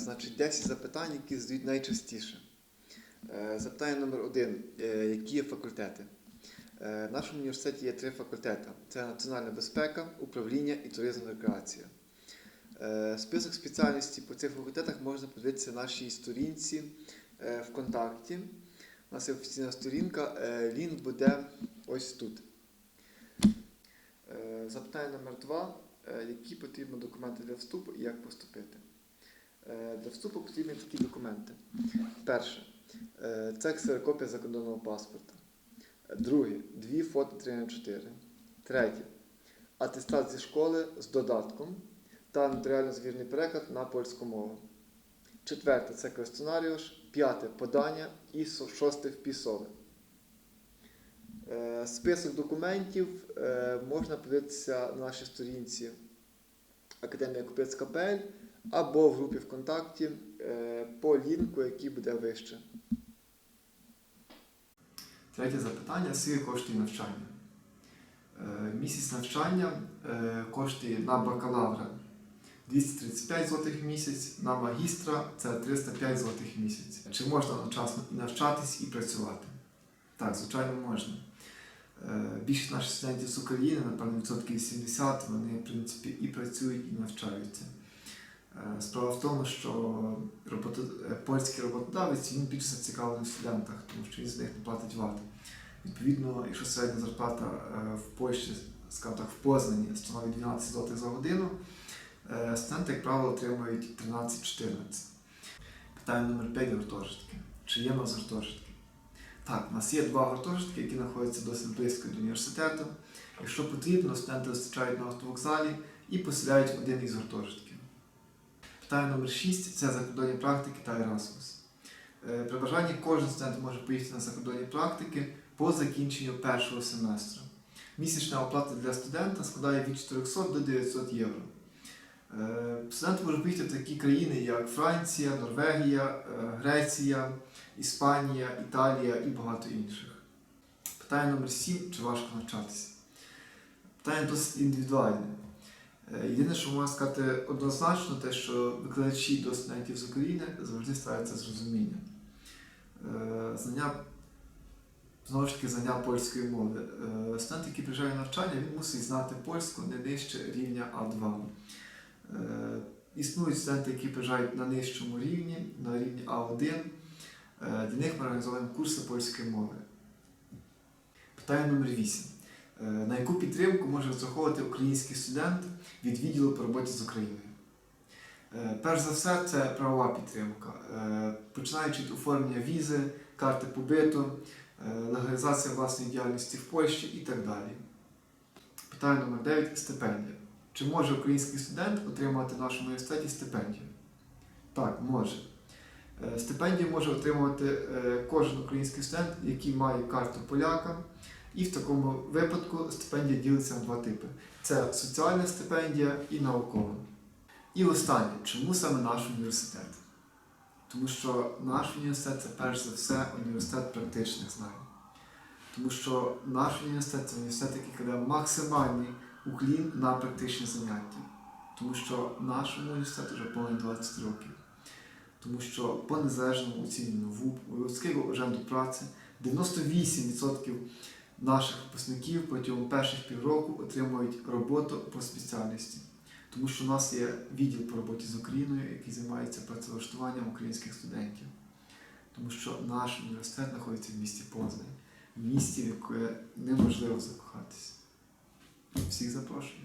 Значить, 10 запитань, які задають найчастіше. Е, Запитання номер один. Е, Які є факультети? Е, В нашому університеті є три факультети: це національна безпека, управління і туризм рекреація. Список спеціальностей по цих факультетах можна подивитися на нашій сторінці ВКонтакті. У нас є офіційна сторінка, лінк буде ось тут. Запитання номер два. Які потрібні документи для вступу і як поступити? Е, Для вступу потрібні такі документи. Перше. е, Це ксерокопія закордонного паспорта. Друге. Дві фото 3 на 4. Третє. Атестат зі школи з додатком та нотаріально звірний переклад на польську мову. Четверте це квестонаріуш. П'яте подання і шосте впісове. Список документів е, можна подивитися на нашій сторінці Академія Купецька ПЛ або в групі ВКонтакті е, по лінку, який буде вище. Третє запитання: скільки коштує навчання? Е, Місяць навчання е, коштує на бакалавра 235 злотих в місяць, на магістра це 305 злотих місяць. Чи можна одночасно і навчатись і працювати? Так, звичайно, можна. Більшість наших студентів з України, напевно, відсотків 80, вони, в принципі, і працюють, і навчаються. Е, Справа в тому, що робото... е, польський роботодавець він більше зацікавлений в студентах, тому що він з них не платить вату. Відповідно, якщо середня зарплата е, в Польщі, скажімо так, в Познані становить 12 злотих за годину, студенти, як правило, отримують 13-14. Питання номер 5 гуртожитки. Чи є в нас гуртожитки? Так, у нас є два гуртожитки, які знаходяться досить близько до університету. Якщо потрібно, студенти зустрічають на автовокзалі і поселяють один із гуртожитків. Питання номер 6 це закордонні практики та Erasmus. Е, При бажанні кожен студент може поїхати на закордонні практики по закінченню першого семестру. Місячна оплата для студента складає від 400 до 900 євро. Е, Студент може поїхати в такі країни, як Франція, Норвегія, е, Греція, Іспанія, Італія і багато інших. Питання номер 7 чи важко навчатися? Питання досить індивідуальне. Е, Єдине, що можна сказати однозначно, те, що викладачі до студентів з України завжди ставляться з розумінням. Е, Знання, знову ж таки, знання польської мови. Е, Студент, який приїжджає на навчання, він мусить знати польську не нижче рівня А2. Е, Існують студенти, які приїжджають на нижчому рівні, на рівні А1. Е, Для них ми організовуємо курси польської мови. Питання номер 8. Е, На яку підтримку може розраховувати український студент від відділу по роботі з Україною? Е, Перш за все, це правова підтримка, Е, починаючи від оформлення візи, карти побиту, легалізація власної діяльності в Польщі і так далі. Питання номер 9 стипендія. Чи може український студент отримати в нашому університеті стипендію? Так, може. Стипендію може отримувати кожен український студент, який має карту поляка. І в такому випадку стипендія ділиться на два типи: це соціальна стипендія і наукова. І останнє, чому саме наш університет? Тому що наш університет це перш за все університет практичних знань. Тому що наш університет це університет, який кладе максимальний уклін на практичні заняття. Тому що нашому університету вже понад 20 років. Тому що по незалежному оцінюванню ВУП, Уродського аженду праці 98% наших випускників протягом перших півроку отримують роботу по спеціальності. Тому що у нас є відділ по роботі з Україною, який займається працевлаштуванням українських студентів. Тому що наш університет знаходиться в місті Познань, в місті, в яке неможливо закохатися. Всіх запрошую.